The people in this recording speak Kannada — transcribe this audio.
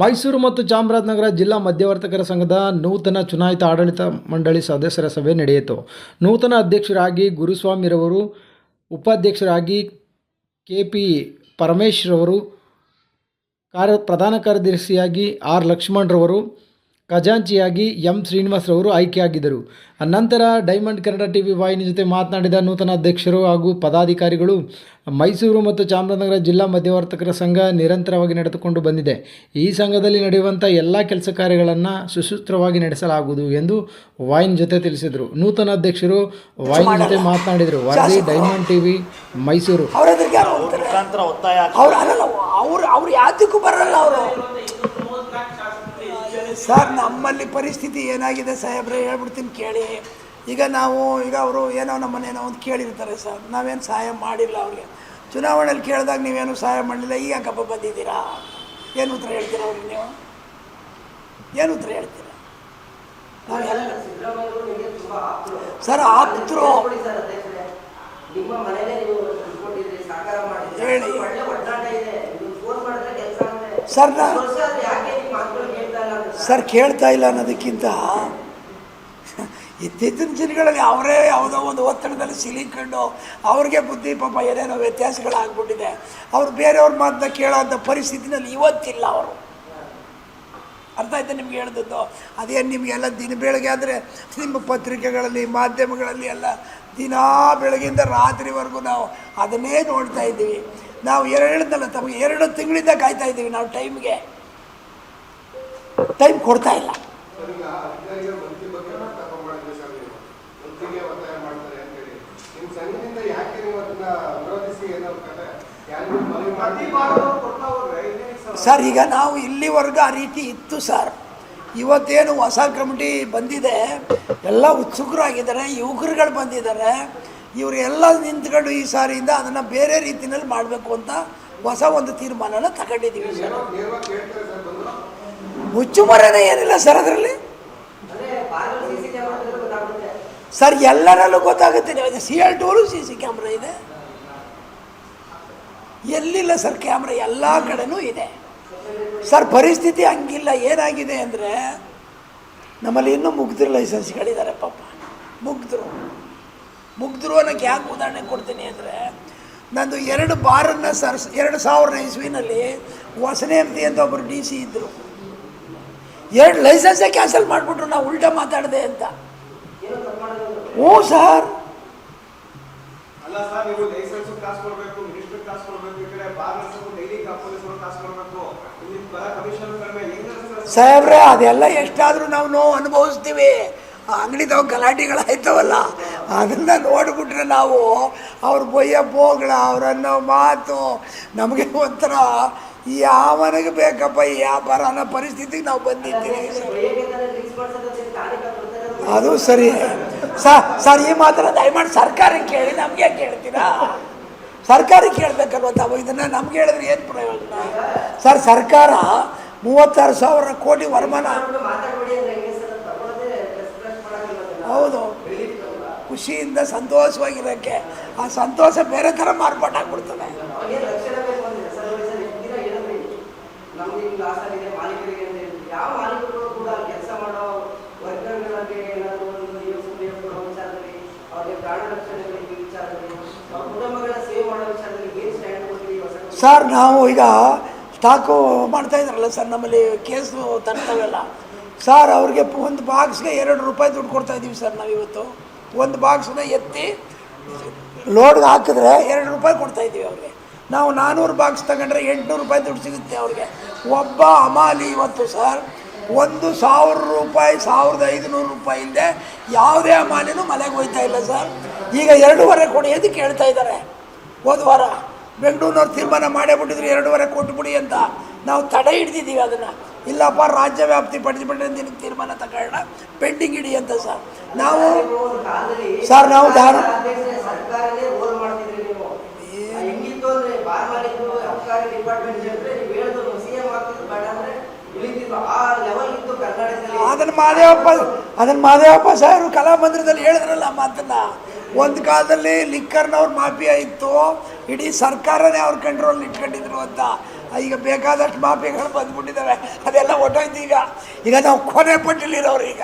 ಮೈಸೂರು ಮತ್ತು ಚಾಮರಾಜನಗರ ಜಿಲ್ಲಾ ಮಧ್ಯವರ್ತಕರ ಸಂಘದ ನೂತನ ಚುನಾಯಿತ ಆಡಳಿತ ಮಂಡಳಿ ಸದಸ್ಯರ ಸಭೆ ನಡೆಯಿತು. ನೂತನ ಅಧ್ಯಕ್ಷರಾಗಿ ಗುರುಸ್ವಾಮಿರವರು, ಉಪಾಧ್ಯಕ್ಷರಾಗಿ ಕೆ ಪಿ ಪರಮೇಶ್ರವರು, ಕಾರ್ಯ, ಪ್ರಧಾನ ಕಾರ್ಯದರ್ಶಿಯಾಗಿ ಆರ್ ಲಕ್ಷ್ಮಣ್ರವರು ಖಜಾಂಚಿಯಾಗಿ ಎಂ ಶ್ರೀನಿವಾಸರವರು ಆಯ್ಕೆಯಾಗಿದ್ದರು. ನಂತರ ಡೈಮಂಡ್ ಕನ್ನಡ ಟಿ ವಿ ವಾಹಿನಿ ಜೊತೆ ಮಾತನಾಡಿದ ನೂತನ ಅಧ್ಯಕ್ಷರು ಹಾಗೂ ಪದಾಧಿಕಾರಿಗಳು ಮೈಸೂರು ಮತ್ತು ಚಾಮರಾಜನಗರ ಜಿಲ್ಲಾ ಮಧ್ಯವರ್ತಕರ ಸಂಘ ನಿರಂತರವಾಗಿ ನಡೆದುಕೊಂಡು ಬಂದಿದೆ. ಈ ಸಂಘದಲ್ಲಿ ನಡೆಯುವಂಥ ಎಲ್ಲ ಕೆಲಸ ಕಾರ್ಯಗಳನ್ನು ಸುಸೂತ್ರವಾಗಿ ನಡೆಸಲಾಗುವುದು ಎಂದು ವಾಹಿನಿ ಜೊತೆ ತಿಳಿಸಿದರು. ನೂತನ ಅಧ್ಯಕ್ಷರು ವಾಹಿನಿ ಜೊತೆ ಮಾತನಾಡಿದರು. ವರದಿ ಡೈಮಂಡ್ ಟಿ ವಿ ಮೈಸೂರು. ಅವ್ರ ಎದುರಿಗೆ ಯಾರು ಅವ್ರು ಅವ್ರು ಅವ್ರು ಯಾತಕ್ಕೂ ಬರಲ್ಲ ಅವರು. ಸರ್ ನಮ್ಮಲ್ಲಿ ಪರಿಸ್ಥಿತಿ ಏನಾಗಿದೆ ಸಾಹೇಬ್ರೆ? ಹೇಳ್ಬಿಡ್ತೀನಿ ಕೇಳಿ. ಈಗ ನಾವು ಈಗ ಅವರು ಏನೋ ನಮ್ಮನ್ನೇನೋ ಒಂದು ಕೇಳಿರ್ತಾರೆ ಸರ್ ನಾವೇನು ಸಹಾಯ ಮಾಡಿಲ್ಲ ಅವ್ರಿಗೆ. ಚುನಾವಣೆಯಲ್ಲಿ ಕೇಳಿದಾಗ ನೀವೇನು ಸಹಾಯ ಮಾಡಲಿಲ್ಲ? ಈಗ ಯಾಕಪ್ಪ ಬಂದಿದ್ದೀರಾ? ಏನು ಉತ್ತರ ಹೇಳ್ತೀರಾ ಅವ್ರಿಗೆ ನೀವು? ಏನು ಉತ್ತರ ಹೇಳ್ತೀರಾ? ಸರ್ ಆಪ್ತರು. ಹೇಳಿ. ಸರ್ ಸರ್ ಕೇಳ್ತಾ ಇಲ್ಲ ಅನ್ನೋದಕ್ಕಿಂತ ಇತ್ತೀಚಿನ ದಿನಗಳಲ್ಲಿ ಅವರೇ ಯಾವುದೋ ಒಂದು ಒತ್ತಡದಲ್ಲಿ ಸಿಲಿಕೊಂಡು ಅವ್ರಿಗೆ ಬುದ್ಧಿ ಪಾಪ ಏನೇನೋ ವ್ಯತ್ಯಾಸಗಳಾಗ್ಬಿಟ್ಟಿದೆ. ಅವ್ರು ಬೇರೆಯವ್ರ ಮಾತನ್ನ ಕೇಳೋಂಥ ಪರಿಸ್ಥಿತಿನಲ್ಲಿ ಇವತ್ತಿಲ್ಲ ಅವರು. ಅರ್ಥ ಆಯ್ತಾ ನಿಮ್ಗೆ ಹೇಳ್ದದ್ದು? ಅದೇನು ನಿಮಗೆಲ್ಲ ದಿನ ಬೆಳಗ್ಗೆ ಆದರೆ ನಿಮ್ಮ ಪತ್ರಿಕೆಗಳಲ್ಲಿ, ಮಾಧ್ಯಮಗಳಲ್ಲಿ ಎಲ್ಲ ದಿನಾ ಬೆಳಗ್ಗೆಯಿಂದ ರಾತ್ರಿವರೆಗೂ ನಾವು ಅದನ್ನೇ ನೋಡ್ತಾ ಇದ್ದೀವಿ. ನಾವು ಎರಡು ಹೇಳಿದ್ನಲ್ಲ ತಮಗೆ ಎರಡು ತಿಂಗಳಿಂದ ಕಾಯ್ತಾ ಇದ್ದೀವಿ ನಾವು ಟೈಮ್ಗೆ. ಟೈಮ್ ಕೊಡ್ತಾ ಇಲ್ಲ. ಸರ್, ಈಗ ನಾವು ಇಲ್ಲಿವರೆಗೂ ಆ ರೀತಿ ಇತ್ತು ಸರ್. ಇವತ್ತೇನು ಹೊಸ ಕಮಿಟಿ ಬಂದಿದೆ, ಎಲ್ಲ ಉತ್ಸುಕರಾಗಿದ್ದಾರೆ, ಯುವಕರುಗಳು ಬಂದಿದ್ದಾರೆ. ಇವರೆಲ್ಲ ನಿಂತ್ಕೊಂಡು ಈ ಸಾರಿಯಿಂದ ಅದನ್ನು ಬೇರೆ ರೀತಿಯಲ್ಲಿ ಮಾಡಬೇಕು ಅಂತ ಹೊಸ ಒಂದು ತೀರ್ಮಾನನ ತಗೊಂಡಿದ್ದೀವಿ ಸರ್. ಮುಚ್ಚುಮರೆನೇ ಏನಿಲ್ಲ ಸರ್ ಅದರಲ್ಲಿ? ಸರ್ ಎಲ್ಲರಲ್ಲೂ ಗೊತ್ತಾಗುತ್ತೆ ನಿಮಗೆ ಸಿ ಎಲ್ ಟೂರು ಸಿ ಸಿ ಕ್ಯಾಮ್ರಾ ಇದೆ? ಎಲ್ಲಿಲ್ಲ ಸರ್ ಕ್ಯಾಮ್ರಾ? ಎಲ್ಲ ಕಡೆನೂ ಇದೆ. ಸರ್ ಪರಿಸ್ಥಿತಿ ಹಂಗಿಲ್ಲ. ಏನಾಗಿದೆ ಅಂದರೆ ನಮ್ಮಲ್ಲಿ ಇನ್ನೂ ಮುಗ್ದ್ರ ಲೈಸೆನ್ಸ್ಗಳಿದ್ದಾರೆ ಪಾಪ. ಮುಗ್ದ್ರು. ಮುಗ್ದ್ರು ಅನ್ನೋಕ್ಕೆ ಯಾಕೆ ಉದಾಹರಣೆ ಕೊಡ್ತೀನಿ ಅಂದರೆ ನಂದು ಎರಡು ಬಾರನ್ನು ಸರ್ ಎರಡು ಸಾವಿರದ ಇಸ್ವಿನಲ್ಲಿ ಹೊಸನೇಮ್ತಿ ಅಂತ ಒಬ್ಬರು ಡಿ ಸಿ ಇದ್ದರು ಎರಡು ಲೈಸೆನ್ಸೇ ಕ್ಯಾನ್ಸಲ್ ಮಾಡಿಬಿಟ್ರು ನಾವು ಉಲ್ಟಾ ಮಾತಾಡಿದೆ ಅಂತ. ಹ್ಞೂ ಸರ್. ಸಾಹೇಬ್ರೆ ಅದೆಲ್ಲ ಎಷ್ಟಾದರೂ ನಾವು ನೋವು ಅನುಭವಿಸ್ತೀವಿ. ಆ ಅಂಗಡಿದವ ಗಲಾಟೆಗಳಾಯ್ತವಲ್ಲ. ಅದನ್ನು ನೋಡಿಬಿಟ್ರೆ ನಾವು ಅವ್ರ ಬೊಯ್ಯ ಬೋಗಳ ಅವ್ರನ್ನೋ ಮಾತು ನಮಗೆ ಒಂಥರ ಯಾವನಿಗೆ ಬೇಕಪ್ಪ ವ್ಯಾಪಾರ ಅನ್ನೋ ಪರಿಸ್ಥಿತಿಗೆ ನಾವು ಬಂದಿದ್ದೀವಿ. ಅದು ಸರಿ. ಸರ್, ಈ ಮಾತ್ರ ದಯಮಾಡಿ ಸರ್ಕಾರಕ್ಕೆ ಕೇಳಿ, ನಮಗೆ ಕೇಳ್ತೀರಾ ಸರ್ಕಾರಕ್ಕೆ ಕೇಳಬೇಕಲ್ವ ತಾವು? ಇದನ್ನು ನಮ್ಗೆ ಹೇಳಿದ್ರೆ ಏನು ಪ್ರಯೋಜನ? ಸರ್, ಸರ್ಕಾರ ಮೂವತ್ತಾರು ಸಾವಿರ ಕೋಟಿ ವರಮಾನ. ಹೌದು. ಖುಷಿಯಿಂದ, ಸಂತೋಷವಾಗಿರೋಕ್ಕೆ. ಆ ಸಂತೋಷ ಬೇರೆ ಥರ ಮಾರ್ಪಾಟಾಗ್ಬಿಡ್ತದೆ ಅವ್ರಿಗೆ ರಕ್ಷಣೆ ಬೇಕು ಅಂದ್ರೆ ಸರ್ ನೋಡಿ ಸರ್ ಎಷ್ಟು ದಿನ ಹೇಳಿದ್ರಿ ನಮ್ಗೆ ಮಾಲೀಕರಿಗೆ ಅಂತ ಹೇಳಿದ್ರಿ ಯಾವ ಮಾಲೀಕರು ಕೂಡ ಕೆಲಸ ಮಾಡೋ ವರ್ಗರ್ಗಳಿಗೆ ಏನಾದರೂ ಒಂದು ಯೋಚನೆ ಕೊಡೋ ವಿಚಾರದಲ್ಲಿ, ಅವ್ರಿಗೆ ಪ್ರಾಣ ರಕ್ಷಣೆ ವಿಚಾರದಲ್ಲಿ, ಅವ್ರ ಕುಟುಂಬಗಳ ಸೇವೆ ಮಾಡೋ ವಿಚಾರದಲ್ಲಿ ಏನು ಸ್ಟ್ಯಾಂಡ್ ಕೊಡ್ತೀವಿ ಸರ್ ನಾವು ಈಗ ಸ್ಟಾಕು ಮಾಡ್ತಾ ಇದ್ರಲ್ಲ ಸರ್ ನಮ್ಮಲ್ಲಿ ಕೇಸು ತರ್ತಾವೆಲ್ಲ. ಸರ್ ಅವ್ರಿಗೆ ಒಂದು ಬಾಕ್ಸ್ಗೆ ಎರಡು ರೂಪಾಯಿ ದುಡ್ಡು ಕೊಡ್ತಾ ಇದ್ದೀವಿ ಸರ್ ನಾವು ಇವತ್ತು. ಒಂದು ಬಾಕ್ಸ್ನ ಎತ್ತಿ ಲೋಡ್ಗೆ ಹಾಕಿದ್ರೆ ಎರಡು ರೂಪಾಯಿ ಕೊಡ್ತಾ ಇದ್ದೀವಿ ಅವ್ರಿಗೆ. ನಾವು ನಾನ್ನೂರು ಬಾಕ್ಸ್ ತಗೊಂಡ್ರೆ ಎಂಟುನೂರು ರೂಪಾಯಿ ದುಡ್ಡು ಸಿಗುತ್ತೆ ಅವ್ರಿಗೆ. ಒಬ್ಬ ಅಮಾಲಿ ಇವತ್ತು ಸರ್ ಒಂದು ಸಾವಿರ ರೂಪಾಯಿ ಸಾವಿರದ ಐದುನೂರು ರೂಪಾಯಿ ಇಲ್ಲದೆ ಯಾವುದೇ ಅಮಾಲಿನೂ ಮನೆಗೆ ಹೋಯ್ತಾ ಇಲ್ಲ ಸರ್. ಈಗ ಎರಡೂವರೆ ಕೊಡಿ ಅಂತ ಕೇಳ್ತಾ ಇದ್ದಾರೆ. ಹೋದ ವಾರ ಬೆಂಗಳೂರಿನವ್ರು ತೀರ್ಮಾನ ಮಾಡೇ ಬಿಟ್ಟಿದ್ರು ಎರಡೂವರೆ ಕೊಟ್ಬಿಡಿ ಅಂತ. ನಾವು ತಡೆ ಹಿಡ್ದಿದ್ದೀವಿ ಅದನ್ನು. ಇಲ್ಲಪ್ಪ ರಾಜ್ಯ ವ್ಯಾಪ್ತಿ ನಿನಗೆ ತೀರ್ಮಾನ ತಗೊಳ್ಳೋಣ ಪೆಂಡಿಂಗ್ ಇಡಿ ಅಂತ ಸರ್. ನಾವು ಸರ್, ನಾವು ದಾರು- ಅಧ್ಯಕ್ಷರೇ ಸರ್ಕಾರನೇ ರೋಲ್ ಮಾಡ್ತಿದ್ರಿ ನೀವು ಆ, ಹೆಂಗಿತ್ತು ಅಂದ್ರೆ ಬಾರ್ ಮಾಲೀಕರು ಅಬ್ಕಾರಿ ಡಿಪಾರ್ಟ್ಮೆಂಟ್ ಜನರೇ ನೀವು ಹೇಳಿದ್ರು ಸಿ ಎಂ ಆಗ್ತಿದ್ರು ಬೇಡ ಅಂದ್ರೆ ಇಳಿತಿದ್ರು ಆ ಲೆವೆಲ್ ಇತ್ತು ಕರ್ನಾಟಕದಲ್ಲಿ ಅದನ್ನು ಮಾದೇವಪ್ಪ ಅದನ್ನು ಮಾದೇವಪ್ಪ ಸಾಹೇಬರು ಕಲಾಮಂದಿರದಲ್ಲಿ ಹೇಳಿದ್ರಲ್ಲ ಮಾತನ್ನ? ಒಂದು ಕಾಲದಲ್ಲಿ ಲಿಕ್ಕರ್ನವ್ರ ಮಾಫಿಯಾ ಇತ್ತು, ಇಡೀ ಸರ್ಕಾರನೇ ಅವ್ರ ಕಂಟ್ರೋಲ್ ಇಟ್ಕೊಂಡಿದ್ರು ಅಂತ. ಈಗ ಬೇಕಾದಷ್ಟು ಮಾಫಿಯಾಗಳು ಬಂದ್ಬಿಟ್ಟಿದ್ದಾವೆ ಅದೆಲ್ಲ ಒಟ್ಟೋಯ್ತು ಈಗ. ಈಗ ನಾವು ಕೊನೆ ಪಟ್ಟಿಲಿರೋರು ಈಗ.